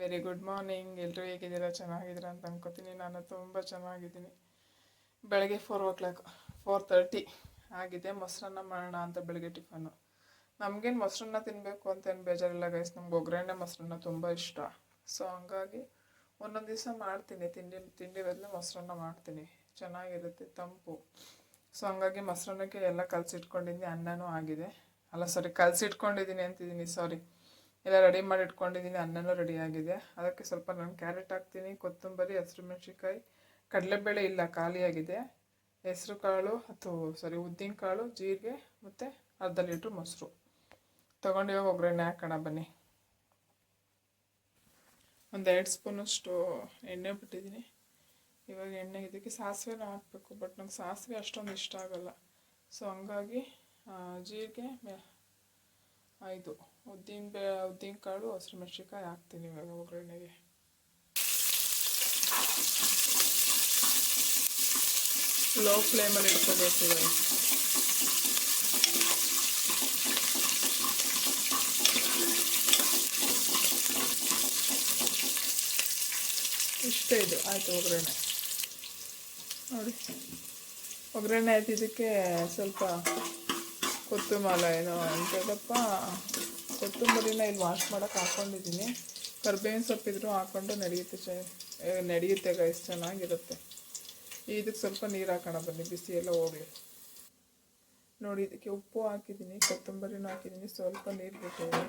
Very good morning ಎಲ್ಲರೂ ಹೇಗಿದ್ದೀರಾ? ಚೆನ್ನಾಗಿದ್ದೀರಾ ಅಂತ ಅನ್ಕೋತೀನಿ. ನಾನು ತುಂಬ ಚೆನ್ನಾಗಿದ್ದೀನಿ. ಬೆಳಗ್ಗೆ four o'clock four thirty ಆಗಿದೆ. ಮೊಸರನ್ನ ಮಾಡೋಣ ಅಂತ ಬೆಳಗ್ಗೆ ಟಿಫನ್ನು ನಮಗೇನು ಮೊಸರನ್ನ ತಿನ್ನಬೇಕು ಅಂತ ಏನು ಬೇಜಾರಿಲ್ಲ ಗೈಸ್ ನಮ್ಗೆ ಒಗ್ಗರಣೆ ಮೊಸರನ್ನ ತುಂಬ ಇಷ್ಟ. ಸೊ ಹಂಗಾಗಿ ಒಂದೊಂದು ದಿವಸ ಮಾಡ್ತೀನಿ. ತಿಂಡಿ ತಿಂಡಿ ಬದಲು ಮೊಸರನ್ನ ಮಾಡ್ತೀನಿ. ಚೆನ್ನಾಗಿರುತ್ತೆ ತಂಪು. ಸೊ ಹಂಗಾಗಿ ಮೊಸರನ್ನಕ್ಕೆ ಎಲ್ಲ ಕಲಸಿಟ್ಕೊಂಡಿದ್ದೀನಿ ಅನ್ನನೂ ಆಗಿದೆ. ಅಲ್ಲ ಸಾರಿ ಕಲಸಿಟ್ಕೊಂಡಿದ್ದೀನಿ ಅಂತಿದ್ದೀನಿ. ಸಾರಿ ಎಲ್ಲ ರೆಡಿ ಮಾಡಿ ಇಟ್ಕೊಂಡಿದ್ದೀನಿ. ಅನ್ನನೂ ರೆಡಿ ಆಗಿದೆ. ಅದಕ್ಕೆ ಸ್ವಲ್ಪ ನಾನು ಕ್ಯಾರೆಟ್ ಹಾಕ್ತೀನಿ, ಕೊತ್ತಂಬರಿ, ಹಸಿರು ಮೆಣಸಿನ್ಕಾಯಿ. ಕಡಲೆಬೇಳೆ ಇಲ್ಲ, ಖಾಲಿಯಾಗಿದೆ. ಹೆಸರು ಕಾಳು ಅಥವಾ ಸಾರಿ ಉದ್ದಿನ ಕಾಳು, ಜೀರಿಗೆ ಮತ್ತು ಅರ್ಧ ಲೀಟ್ರ್ ಮೊಸರು. ತೊಗೊಂಡು ಇವಾಗ ಒಗ್ಗರಣೆ ಹಾಕೋಣ ಬನ್ನಿ. ಒಂದು ಎರಡು ಸ್ಪೂನಷ್ಟು ಎಣ್ಣೆ ಬಿಟ್ಟಿದ್ದೀನಿ ಇವಾಗ ಎಣ್ಣೆ ಇದಕ್ಕೆ ಸಾಸಿವೆನ ಹಾಕಬೇಕು ಬಟ್ ನಂಗೆ ಸಾಸಿವೆ ಅಷ್ಟೊಂದು ಇಷ್ಟ ಆಗೋಲ್ಲ. ಸೊ ಹಂಗಾಗಿ ಜೀರಿಗೆ ಇದು ಉದ್ದಿನ ಬೇ, ಉದ್ದಿನ ಕಾಳು, ಹಸಿರು ಮೆಣಸಿನ್ಕಾಯಿ ಹಾಕ್ತೀನಿ ಇವಾಗ ಒಗ್ಗರಣೆಗೆ. ಲೋ ಫ್ಲೇಮಲ್ಲಿ ಇಟ್ಕೋಬೇಕು ಇವಾಗ. ಇಷ್ಟೇ ಇದು, ಆಯಿತು ಒಗ್ಗರಣೆ. ನೋಡಿ. ಒಗ್ಗರಣೆ ಆಯ್ತು, ಇದಕ್ಕೆ ಸ್ವಲ್ಪ ಕೊತ್ತಂಬಲ ಏನೋ ಅಂತದಪ್ಪ. ಕೊತ್ತಂಬರಿನ ಇಲ್ಲಿ ವಾಶ್ ಮಾಡೋಕೆ ಹಾಕ್ಕೊಂಡಿದ್ದೀನಿ ಕರ್ಬೇವಿನ ಸೊಪ್ಪಿದ್ರು ಹಾಕ್ಕೊಂಡು ನಡೆಯುತ್ತೆ ಚ ನಡೆಯುತ್ತೆ ಗೈಸ್ ಚೆನ್ನಾಗಿರುತ್ತೆ. ಇದಕ್ಕೆ ಸ್ವಲ್ಪ ನೀರು ಹಾಕೋಣ ಬನ್ನಿ, ಬಿಸಿ ಎಲ್ಲ ಹೋಗಲಿ. ನೋಡಿ, ಇದಕ್ಕೆ ಉಪ್ಪು ಹಾಕಿದ್ದೀನಿ, ಕೊತ್ತಂಬರಿನೂ ಹಾಕಿದ್ದೀನಿ, ಸ್ವಲ್ಪ ನೀರು ಬಿಟ್ಟಿದ್ದೀನಿ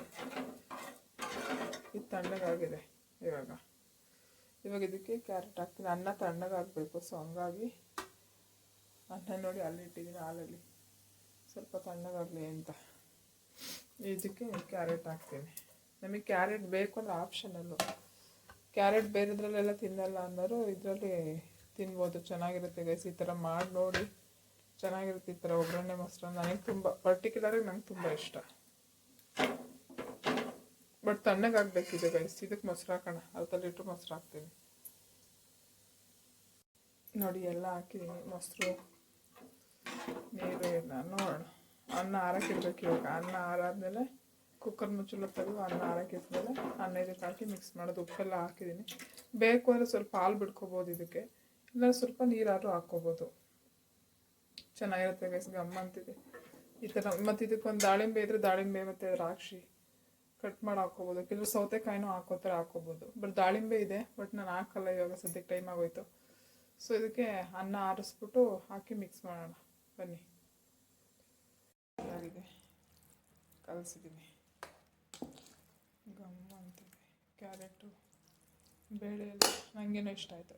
ಇದು ತಣ್ಣಗಾಗಿದೆ ಇವಾಗ. ಇವಾಗ ಇದಕ್ಕೆ ಕ್ಯಾರೆಟ್ ಹಾಕ್ತೀನಿ. ಅನ್ನ ತಣ್ಣಗಾಗಬೇಕು ಸೊ ಹಂಗಾಗಿ ಅನ್ನ ನೋಡಿ, ಅಲ್ಲಿ ಇಟ್ಟಿದ್ದೀನಿ, ಹಾಲಲ್ಲಿ. ಸ್ವಲ್ಪ ತಣ್ಣಗಾಗಲಿ ಅಂತ. ಇದಕ್ಕೆ ಕ್ಯಾರೆಟ್ ಹಾಕ್ತೀನಿ. ನಮಗೆ ಕ್ಯಾರೆಟ್ ಬೇಕು ಅಂದರೆ ಆಪ್ಷನಲ್ಲು ಕ್ಯಾರೆಟ್ ಬೇರೆದ್ರಲ್ಲೆಲ್ಲ ತಿನ್ನಲ್ಲ ಅನ್ನೋರು ಇದರಲ್ಲಿ ತಿನ್ಬೋದು. ಚೆನ್ನಾಗಿರುತ್ತೆ ಗೈಸ್ ಈ ಥರ ಮಾಡಿ ನೋಡಿ. ಚೆನ್ನಾಗಿರುತ್ತೆ ಈ ಥರ ಒಗ್ಗರಣೆ ಮೊಸರು ನನಗೆ ತುಂಬ ಪರ್ಟಿಕ್ಯುಲರಾಗಿ ನಂಗೆ ತುಂಬ ಇಷ್ಟ. ಬಟ್ ತಣ್ಣಗಾಗಬೇಕಿದೆ ಗೈಸ್ ಇದಕ್ಕೆ ಮೊಸರು ಹಾಕೋಣ. ಅರ್ಧ ಲೀಟ್ರ್ ಮೊಸರು ಹಾಕ್ತೀನಿ. ನೋಡಿ, ಎಲ್ಲ ಹಾಕಿದ್ದೀನಿ ಮೊಸರು, ನೀರು, ಎಲ್ಲ ನೋಡೋಣ. ಅನ್ನ ಹಾರಕ್ಕಿಡ್ಬೇಕು ಇವಾಗ. ಅನ್ನ ಆರಾದ್ಮೇಲೆ ಕುಕ್ಕರ್ ಮುಚ್ಚಲ ತೆಗೆದು ಅನ್ನ ಆರಕ್ಕಿದ್ಮೇಲೆ ಅನ್ನ ಇದಕ್ಕೆ ಹಾಕಿ ಮಿಕ್ಸ್ ಮಾಡೋದು. ಉಪ್ಪೆಲ್ಲ ಹಾಕಿದ್ದೀನಿ. ಬೇಕು ಅಂದರೆ ಸ್ವಲ್ಪ ಹಾಲು ಬಿಡ್ಕೋಬೋದು ಇದಕ್ಕೆ. ಇಲ್ಲ ಸ್ವಲ್ಪ ನೀರಾದರೂ ಹಾಕ್ಕೋಬೋದು. ಚೆನ್ನಾಗಿರುತ್ತೆ ಗೈಸ್ ಗಮ್ಮ ಅಂತಿದೆ. ಈ ಥರ ಮತ್ತು ಇದಕ್ಕೊಂದು ದಾಳಿಂಬೆ ಇದ್ದರೆ ದಾಳಿಂಬೆ ಮತ್ತು ದ್ರಾಕ್ಷಿ ಕಟ್ ಮಾಡಿ ಹಾಕ್ಕೋಬೋದು. ಕೆಲವು ಸೌತೆಕಾಯಿನೂ ಹಾಕೋತಾರೆ ಹಾಕ್ಕೋಬೋದು. ಬಟ್ ದಾಳಿಂಬೆ ಇದೆ, ಬಟ್ ನಾನು ಹಾಕಲ್ಲ ಇವಾಗ, ಸದ್ಯಕ್ಕೆ ಟೈಮ್ ಆಗೋಯ್ತು. ಸೊ ಇದಕ್ಕೆ ಅನ್ನ ಆರಿಸ್ಬಿಟ್ಟು ಹಾಕಿ ಮಿಕ್ಸ್ ಮಾಡೋಣ. ಬನ್ನಿ. ಆಗಿದೆ ಕಲಸಿದ್ದೀನಿ ಗಮ್ ಅಂತಿದೆ ಕ್ಯಾರೆಟು, ಬೇಳೆ ಎಲ್ಲ ನನಗೇನೋ ಇಷ್ಟ ಆಯಿತು.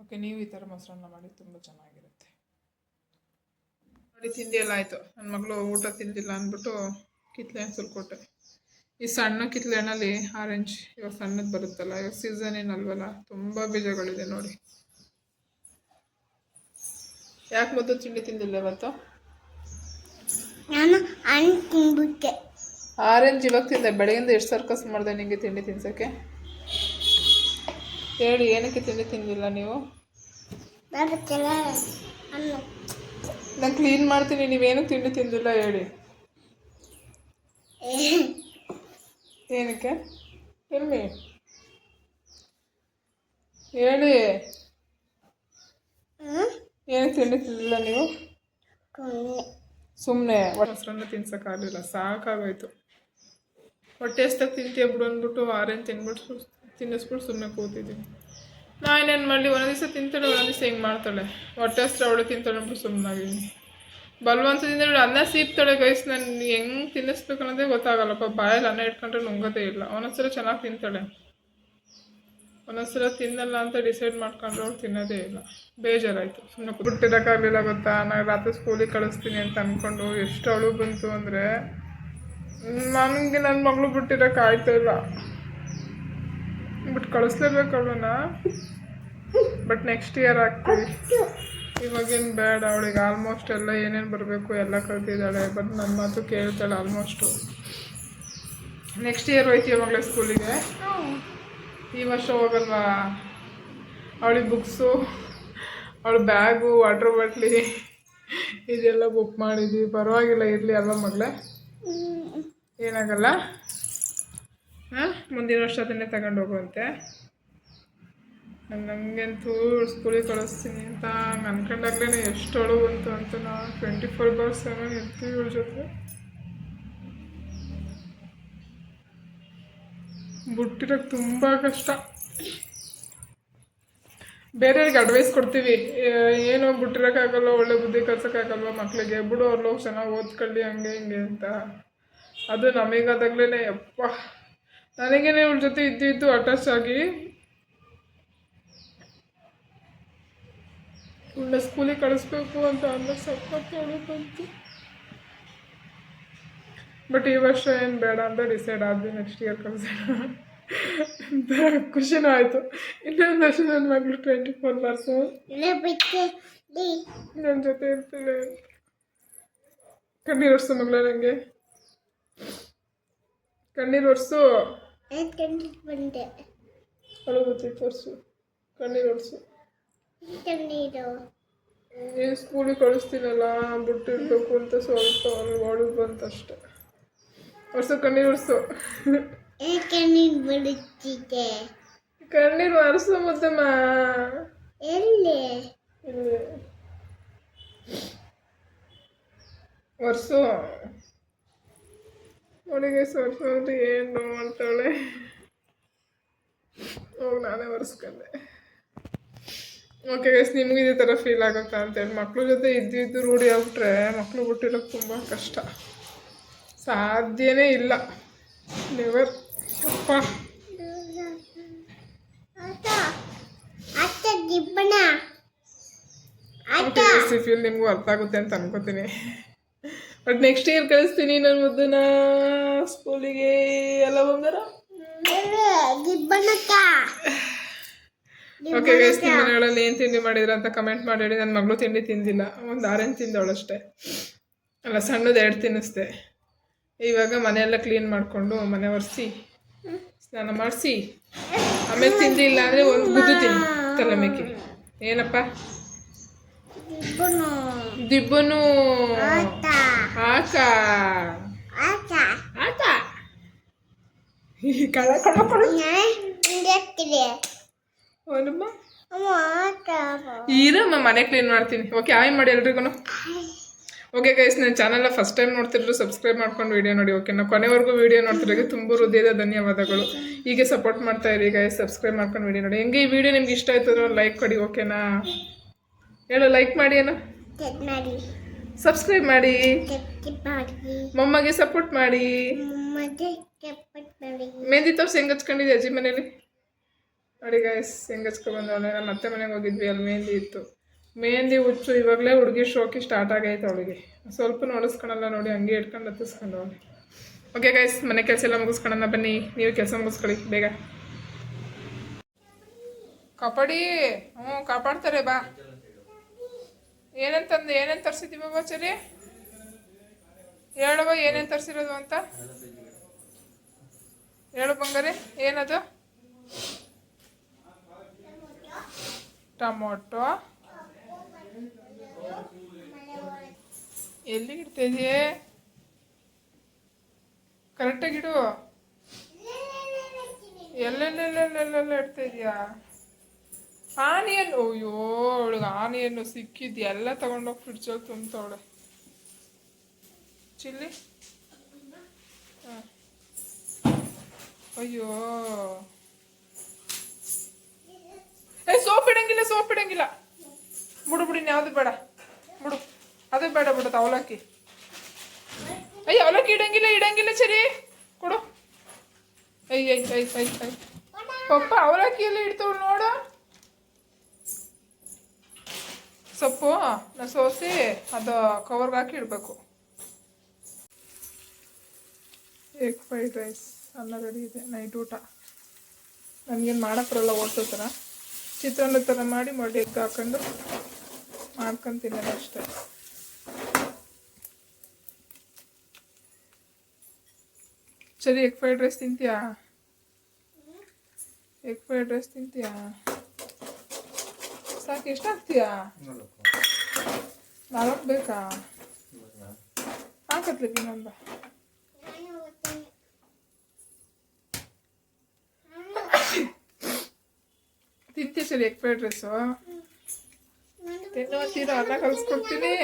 ಓಕೆ ನೀವು ಈ ಥರ ಮೊಸರನ್ನ ಮಾಡಿ ತುಂಬ ಚೆನ್ನಾಗಿರುತ್ತೆ. ನೋಡಿ ತಿಂಡಿ ಎಲ್ಲ ಆಯಿತು. ನನ್ನ ಮಗಳು ಊಟ ತಿಂದಿಲ್ಲ ಅಂದ್ಬಿಟ್ಟು ಕಿತ್ಲೆ ಹಣ್ಣು ಸ್ವಲ್ಪ ಕೊಟ್ಟೆ ಈ ಸಣ್ಣ ಕಿತ್ಲೆ ಹಣ್ಣಲ್ಲಿ ಆರೆಂಜ್, ಇವಾಗ ಸಣ್ಣದು ಬರುತ್ತಲ್ಲ, ಇವಾಗ ಸೀಸನ್ ಏನಲ್ವಲ್ಲ ತುಂಬ ಬೀಜಗಳಿದೆ ನೋಡಿ. ಯಾಕೆ ಮೊದಲು ತಿಂಡಿ ತಿಂದಿಲ್ಲ ಇವತ್ತು? ನಾನು ಹಣ್ಣು ತಿನ್ಬಿಟ್ಟೆ ಆರೆಂಜ್ ಇವಾಗ ತಿಂದೆ ಬೆಳಗಿಂದ ಎಷ್ಟು ಸರ್ಕಸ್ ಮಾಡಿದೆ ನಿಮಗೆ ತಿಂಡಿ ತಿನ್ಸೋಕ್ಕೆ? ಹೇಳಿ ಏನಕ್ಕೆ ತಿಂಡಿ ತಿಂದಿಲ್ಲ ನೀವು? ನಾನು ಕ್ಲೀನ್ ಮಾಡ್ತೀನಿ ನೀವೇನು ತಿಂಡಿ ತಿಂದಿಲ್ಲ ಹೇಳಿ. ಏನಕ್ಕೆ? ಎಲ್ಲಿ ಹೇಳಿ. ಏನು ಏನಕ್ಕೆ ತಿಂಡಿ ತಿಂದಿಲ್ಲ ನೀವು? ಸುಮ್ಮನೆ ಮೊಸರನ್ನ ತಿನ್ಸೋಕ್ಕಾಗಲಿಲ್ಲ ಸಾಕಾಗೋಯ್ತು. ಹೊಟ್ಟೆ ಎಷ್ಟಾಗಿ ತಿಂತೀಯ ಬಿಡು ಅಂದ್ಬಿಟ್ಟು ಆರೆಂಜ್ ತಿನ್ಬಿಟ್ಟು ತಿನ್ನಿಸ್ಬಿಟ್ಟು ಸುಮ್ಮನೆ ಕೂತಿದ್ದೀನಿ. ನಾನೇನು ಮಾಡಲಿ ಒಂದೊಂದು ದಿವಸ ತಿಂತಾಳೆ ಒಂದೊಂದು ದಿವಸ ಹಿಂಗೆ ಮಾಡ್ತಾಳೆ. ಹೊಟ್ಟೆ ಹಸ್ರ ಅವಳು ತಿಂತಾಳೆ ಅಂದ್ಬಿಟ್ಟು ಸುಮ್ಮನಾಗಿದ್ದೀನಿ ಬಲವಂತದಿಂದ ಇವಳು ಅನ್ನ ಸೀಪ್ತಾಳೆ ಗೈಸ್ ನಾನು ಹೆಂಗೆ ತಿನ್ನಿಸ್ಬೇಕು ಅನ್ನೋದೇ ಗೊತ್ತಾಗಲ್ಲಪ್ಪ. ಬಾಯಲ್ಲಿ ಅನ್ನ ಇಟ್ಕೊಂಡ್ರೆ ನುಂಗೋದೇ ಇಲ್ಲ. ಒಂದೊಂದ್ಸಲ ಚೆನ್ನಾಗಿ ತಿಂತಾಳೆ. ಒಂದೊಂದ್ಸಲ ತಿನ್ನಲ್ಲ ಅಂತ ಡಿಸೈಡ್ ಮಾಡ್ಕೊಂಡ್ರೆ ಅವ್ರು ತಿನ್ನೋದೇ ಇಲ್ಲ. ಬೇಜಾರಾಯಿತು. ಸುಮ್ಮನೆ ಬಿಟ್ಟಿರೋಕ್ಕಾಗಲಿಲ್ಲ ಗೊತ್ತಾ? ನಾನು ರಾತ್ರಿ ಸ್ಕೂಲಿಗೆ ಕಳಿಸ್ತೀನಿ ಅಂತ ಅಂದ್ಕೊಂಡು ಎಷ್ಟು ಅಳು ಬಂತು ಅಂದರೆ ನನಗೆ ನನ್ನ ಮಗಳು ಬಿಟ್ಟಿರೋಕೆ ಆಯ್ತಾ ಇಲ್ಲ. ಬಿಟ್ಟು ಕಳಿಸ್ಲೇಬೇಕು ಅವಳನ್ನ. ಬಟ್ ನೆಕ್ಸ್ಟ್ ಇಯರ್ ಆಗ್ತೀವಿ. ಇವಾಗೇನು ಬೇಡ, ಅವಳಿಗೆ ಆಲ್ಮೋಸ್ಟ್ ಎಲ್ಲ ಏನೇನು ಬರಬೇಕು ಎಲ್ಲ ಕಲ್ತಿದ್ದಾಳೆ ಬಟ್ ನನ್ನ ಮಾತು ಕೇಳ್ತಾಳೆ ಆಲ್ಮೋಸ್ಟು ನೆಕ್ಸ್ಟ್ ಇಯರ್ ಹೋಯ್ತೀಯ ಮಗಳೇ ಸ್ಕೂಲಿಗೆ ಈ ವರ್ಷ ಹೋಗಲ್ವಾ? ಅವಳಿಗೆ ಬುಕ್ಸು ಅವಳ ಬ್ಯಾಗು ವಾಟ್ರ್ ಬಾಟ್ಲಿ ಇದೆಲ್ಲ ಬುಕ್ ಮಾಡಿದ್ವಿ. ಪರವಾಗಿಲ್ಲ, ಇರಲಿ ಅಲ್ವಾ ಮಗಳೇ? ಏನಾಗಲ್ಲ? ಹಾಂ? ಮುಂದಿನ ವರ್ಷ ಅದನ್ನೇ ತಗೊಂಡು ಹೋಗುವಂತೆ. ನನಗಂತೂ ಸ್ಕೂಲಿಗೆ ಕಳಿಸ್ತೀನಿ ಅಂತ ಅನ್ಕೊಂಡಾಗ್ಲೇ ಎಷ್ಟು ಅಳು ಬಂತು ಅಂತ ನಾವು ಟ್ವೆಂಟಿ ಫೋರ್ ಬಾರ್ ಏನೋ ಇರ್ತೀವಿ ಇವ್ರ ಜೊತೆ. ಬಿಟ್ಟಿರೋಕ್ಕೆ ತುಂಬ ಕಷ್ಟ. ಬೇರೆಯವ್ರಿಗೆ ಅಡ್ವೈಸ್ ಕೊಡ್ತೀವಿ. ಏನೋ ಬಿಟ್ಟಿರೋಕ್ಕಾಗಲ್ಲ ಒಳ್ಳೆ ಬುದ್ಧಿ ಕಲ್ಸೋಕ್ಕಾಗಲ್ವ ಮಕ್ಕಳಿಗೆ ಬಿಡು ಅವ್ರು ಹೋಗಿ ಚೆನ್ನಾಗಿ ಓದ್ಕೊಳ್ಳಿ, ಹಂಗೆ, ಹಿಂಗೆ ಅಂತ. ಅದು ನಮಗಾದಾಗ್ಲೇ ಯಪ್ಪ. ನನಗೇನೆ ಇವ್ರ ಜೊತೆ ಇದ್ದು ಇದ್ದು ಅಟ್ಯಾಚ್ ಆಗಿ ಒಳ್ಳೆ ಸ್ಕೂಲಿಗೆ ಕಳಿಸ್ಬೇಕು ಅಂತ ಅಂದ್ರೆ ಸಖತ್ ಅಳು ಬಂತು. ಬಟ್ ಈ ವರ್ಷ ಏನು ಬೇಡ ಅಂತ ಡಿಸೈಡ್ ಆದ್ವಿ ನೆಕ್ಸ್ಟ್ ಇಯರ್ ಕಳ್ಸೋಣ ಅಂತ ಖುಷಿನೂ ಆಯಿತು ಇನ್ನೊಂದು ವರ್ಷ ನನ್ನ ಮಗಳು ಟ್ವೆಂಟಿ ಫೋರ್ ಅವರ್ಸು ಇಲ್ಲ ಬಿಟ್ಟೆ ಡಿ ನನ್ನ ಜೊತೆ ಇರ್ತಾಳೆ ಅಂತ ಕಣ್ಣೀರು ಒರೆಸು ಮಗಳ ನನಗೆ ಕಣ್ಣೀರು ಒರೆಸು ಕಂಡು ಬಂದೆ ಅಳು ಗೊತ್ತೈತೆ ಒರೆಸು ಕಣ್ಣೀರು ಒರೆಸು ಕಣ್ಣೀರು ನೀನು ಸ್ಕೂಲಿಗೆ ಕಳಿಸ್ತೀನಲ್ಲ ಬಿಟ್ಟಿರ್ಬೇಕು ಅಂತ ಸ್ವಲ್ಪ ಅಲ್ಲಿ ಒಳಗೆ ಬಂತಷ್ಟೆ ಒರೆಸು ಕಣ್ಣೀರು ಒರೆಸು ಕಣ್ಣೀರು ಬರುತ್ತಿದೆ. ಕಣ್ಣೀರು ಒರೆಸು ಮುದ್ದಮ್ಮ. ಎಲ್ಲಿ? ಇಲ್ಲಿ. ಒರೆಸು. ಅವಳಿಗೆ ಸ್ವಲ್ಪ ಏನು ಅಂತಾಳೆ. ಹೋಗಿ ನಾನೇ ಒರೆಸ್ಕೊಂಡೆ. ಓಕೆ ಗೈಸ್ ನಿಮ್ಗೆ ಇದೇ ಥರ ಫೀಲ್ ಆಗುತ್ತಾ ಅಂತೇಳಿ ಮಕ್ಳ ಜೊತೆ ಇದ್ದು ಇದ್ದು ರೂಢಿ ಆಗ್ಬಿಟ್ರೆ ಮಕ್ಕಳು ಬಿಟ್ಟಿರೋಕೆ ತುಂಬ ಕಷ್ಟ. ಸಾಧ್ಯನೇ ಇಲ್ಲ. ನೆವರ್ ಅಪ್ಪ. ಫೀಲ್ ನಿಮಗೂ ಅರ್ಥ ಆಗುತ್ತೆ ಅಂತ ಅನ್ಕೋತೀನಿ. ಬಟ್ ನೆಕ್ಸ್ಟ್ ಇಯರ್ ಕಳಿಸ್ತೀನಿ ನನ್ನ ಮುದ್ದನ. ಸ್ಕೂಲಿಗೆ ಎಲ್ಲ ಬಂಗಾರ? ಓಕೆ ಗೈಸ್ ನಿಮ್ಮ ಮನೆಗಳಲ್ಲಿ ಏನು ತಿಂಡಿ ಮಾಡಿದ್ರ ಅಂತ ಕಮೆಂಟ್ ಮಾಡಿ ನನ್ನ ಮಗಳು ತಿಂಡಿ ತಿಂದಿಲ್ಲ. ಒಂದು ಆರೆಂಜ್ ತಿಂದವಳಷ್ಟೇ. ಅಲ್ಲ ಸಣ್ಣದು ಎರಡು ತಿನ್ನಿಸ್ದೆ. ಇವಾಗ ಮನೆಯೆಲ್ಲ ಕ್ಲೀನ್ ಮಾಡಿಕೊಂಡು ಮನೆ ಒರೆಸಿ ಸ್ನಾನ ಮಾಡಿಸಿ. ಆಮೇಲೆ ತಿಂದಿಲ್ಲ ಅಂದರೆ ಒಂದು ಗುದ್ದು ತಿನ್ನಿ ತಲೆ ಮೇಕೆ. ಏನಪ್ಪ? ದಿಬ್ಬನು. ಆಕ ಆಟ ಕಳ ಕಳ ಕಳ ಮನೆ ಕ್ಲೀನ್ ಮಾಡ್ತೀನಿ. ಓಕೆ ಆಯ್ ಮಾಡಿ ಎಲ್ರಿಗೂ ಓಕೆ ಗೈಸ್ ನನ್ನ ಚಾನಲ್ನ ಫಸ್ಟ್ ಟೈಮ್ ನೋಡ್ತಿದ್ರು ಸಬ್ಸ್ಕ್ರೈಬ್ ಮಾಡ್ಕೊಂಡು ವಿಡಿಯೋ ನೋಡಿ ಓಕೆನಾ ನಾವು ಕೊನೆವರೆಗೂ ವಿಡಿಯೋ ನೋಡ್ತಿರೋದು ತುಂಬ ಹೃದಯದ ಧನ್ಯವಾದಗಳು. ಹೀಗೆ ಸಪೋರ್ಟ್ ಮಾಡ್ತಾ ಇರಿ ಗೈಸ್ ಸಬ್ಸ್ಕ್ರೈಬ್ ಮಾಡ್ಕೊಂಡು ವಿಡಿಯೋ ನೋಡಿ. ಹೆಂಗೆ ಈ ವಿಡಿಯೋ ನಿಮ್ಗೆ ಇಷ್ಟ ಆಯ್ತು ಅಂದ್ರೆ ಲೈಕ್ ಕೊಡಿ ಓಕೆನಾ ಹೇಳು ಲೈಕ್ ಮಾಡಿ ಏನೋ? ಸಬ್ಸ್ಕ್ರೈಬ್ ಮಾಡಿ. ಮೊಮ್ಮಗೆ ಸಪೋರ್ಟ್ ಮಾಡಿ. ಮೆಹಂದಿ ತೋರ್ಸಿ ಹೆಂಗೆ ಹಚ್ಕೊಂಡಿದ್ದೆ ಅಜ್ಜಿ ಮನೇಲಿ? ನೋಡಿ ಗಾಯ್ಸ್ ಹೆಂಗೆ ಹಚ್ಕೊಬಂದವಳೆ ನಮ್ಮ ಅತ್ತೆ ಮನೆಗೆ ಹೋಗಿದ್ವಿ ಅಲ್ಲಿ ಮೆಹಂದಿ ಇತ್ತು. ಮೆಹಂದಿ ಹುಚ್ಚು ಇವಾಗಲೇ ಹುಡುಗಿ ಶೋಕಿ ಸ್ಟಾರ್ಟ್ ಆಗೈತೆ ಅವಳಿಗೆ ಸ್ವಲ್ಪ ನೋಡಿಸ್ಕೊಳಲ್ಲ ನೋಡಿ ಹಂಗೆ ಇಟ್ಕೊಂಡು ಹತ್ತಿಸ್ಕೊಂಡು ಅವಳಿ ಓಕೆ ಗೈಸ್ ಮನೆ ಕೆಲಸ ಎಲ್ಲ ಮುಗಿಸ್ಕೊಳಲ್ಲ ಬನ್ನಿ. ನೀವು ಕೆಲಸ ಮುಗಿಸ್ಕೊಳ್ಳಿ, ಬೇಗ. ಕಬಡ್ಡಿ, ಹ್ಞೂ, ಕಾಪಾಡ್ತಾರೆ, ಬಾ. ಏನೇನು ಏನೇನು ತರಿಸಿದ್ದೀವಿ ಬಾಚರಿ ಹೇಳುವ ಏನೇನು ತರಿಸಿರೋದು ಅಂತ? ಹೇಳು ಬಂಗಾರೆ, ಏನದು? ಟೊಮೊಟೊ. ಎಲ್ಲಿಗೆ ಇಡ್ತಾ ಇದೆಯೇ ಕರೆಕ್ಟಾಗಿ ಇಡು. ಎಲ್ಲೆಲ್ಲೆಲ್ಲೆಲ್ಲೆಲ್ಲ ಇಡ್ತಾ ಇದೆಯಾ ಆನಿಯನ್ ಅಯ್ಯೋ, ಅವಳಿಗೆ ಆನಿಯನ್ನು ಸಿಕ್ಕಿದ್ದು ಎಲ್ಲ ತಗೊಂಡೋಗಿ ಫ್ರಿಡ್ಜಲ್ಲಿ ತುಂಬ್ತವಳೆ ಚಿಲ್ಲಿ. ಹಾಂ. ಅಯ್ಯೋ. ಏ, ಸೋಪ್ ಇಡಂಗಿಲ್ಲ ಸೋಪ್ ಇಡಂಗಿಲ್ಲ. ಬಿಡಿ ಯಾವುದು ಬೇಡ. ಬಿಡು. ಅದು ಬೇಡ ಬಿಡು ಅವಲಕ್ಕಿ. ಅಯ್ಯ, ಅವಲಕ್ಕಿ ಇಡಂಗಿಲ್ಲ ಇಡಂಗಿಲ್ಲ ಸರಿ. ಕೊಡು. ಅಯ್ಯ ಅಯ್ಯ ಅಯ್ಯ ಅಯ್ಯ ಅಯ್ಯ. ಪಪ್ಪ, ಅವಲಕ್ಕಿ ಎಲ್ಲ ನೋಡು. ಸೊಪ್ಪು ಸೋಸಿ, ಅದು ಕವರ್ಗೆ ಹಾಕಿ ಇಡಬೇಕು. ಎಗ್ ಫ್ರೈಡ್ ರೈಸ್ ಅನ್ನ ರೆಡಿ ಇದೆ ನೈಟ್ ಊಟ. ನನಗೇನು ಮಾಡಕ್ಕೆ ಬರಲ್ಲ ಥರ ಚಿತ್ರಾನ್ನ ಥರ ಮಾಡಿ ಮಾಡಿ ಎಗ್ ಹಾಕೊಂಡು ಮಾಡ್ಕೊಂಡು ತಿನ್ನೋದು ಅಷ್ಟೇ. ಸರಿ ಎಗ್ ಫ್ರೈಡ್ ರೈಸ್ ತಿಂತೀಯಾ? ಎಗ್ ಫ್ರೈಡ್ ರೈಸ್ ತಿಂತೀಯಾ? ಸಾಕು, ಎಷ್ಟಾಗ್ತೀಯಾ? ಹಾಕ್ತೀಯಾ ನಾಲ್ಕು ಬೇಕಾ? ಹಾಕತ್ಲಿಕ್ಕೆ ಇನ್ನೊಂದು. ತಿಂತೀಯ ಸರಿ ಎಗ್ ಫ್ರೈಡ್ ರೈಸು ತಿನ್ನು ತಿನ್ನು ಅನ್ನ ಕಲಿಸ್ಕೊಡ್ತೀನಿ.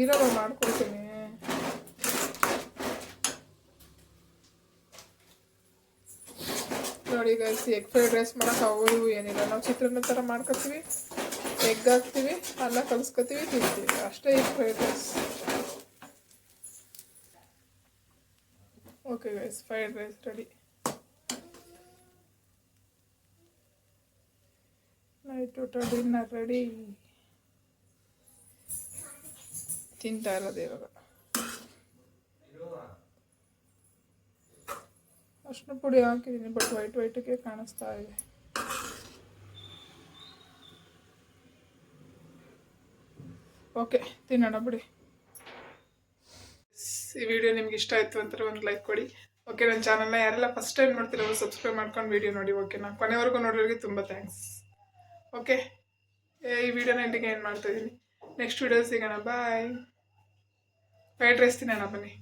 ಇಲ್ಲ ಮಾಡ್ಕೊಡ್ತೀನಿ. ನೋಡಿ ಗೈಸ್ ಎಗ್ ಫ್ರೈಡ್ ರೈಸ್ ಮಾಡೋಕೆ ಅವು ಇವು ಏನಿಲ್ಲ. ನಾವು ಚಿತ್ರಾನ್ನ ಥರ ಮಾಡ್ಕೊತೀವಿ. ಎಗ್ ಹಾಕ್ತೀವಿ, ಅನ್ನ ಕಲಿಸ್ಕೊತೀವಿ, ತಿಂತೀವಿ. ಅಷ್ಟೇ egg fried rice okay guys fried rice ready night ಊಟ ಡಿನ್ನರ್ ರೆಡಿ ತಿಂತಾ ಇರೋದು ಇವಾಗ. ಅರ್ಶಿನ ಪುಡಿ ಹಾಕಿದ್ದೀನಿ ಬಟ್ ವೈಟ್ ವೈಟಿಗೆ ಕಾಣಿಸ್ತಾ ಇದೆ. ಓಕೆ ತಿನ್ನೋಣ ಬಿಡಿ. ಈ ವಿಡಿಯೋ ನಿಮ್ಗೆ ಇಷ್ಟ ಆಯಿತು ಅಂತಾರೆ ಒಂದು ಲೈಕ್ ಕೊಡಿ. ಓಕೆ ನನ್ನ ಚಾನಲ್ನ ಯಾರೆಲ್ಲ ಫಸ್ಟ್ ಟೈಮ್ ನೋಡ್ತೀರೋ ಸಬ್ಸ್ಕ್ರೈಬ್ ಮಾಡ್ಕೊಂಡು ವಿಡಿಯೋ ನೋಡಿ ಓಕೆನಾ ಕೊನೆವರೆಗೂ ನೋಡೋರಿಗೆ ತುಂಬ ಥ್ಯಾಂಕ್ಸ್ ಓಕೆ ಈ ವಿಡಿಯೋನ ಇಲ್ಲಿಗೆ ಏನು ಮಾಡ್ತಾಯಿದ್ದೀನಿ ನೆಕ್ಸ್ಟ್ ವಿಡಿಯೋ ಸಿಗೋಣ ಬಾಯ್ ಫ್ರೈಡ್ ರೈಸ್ ತಿನ್ನೋಣ ಬನ್ನಿ.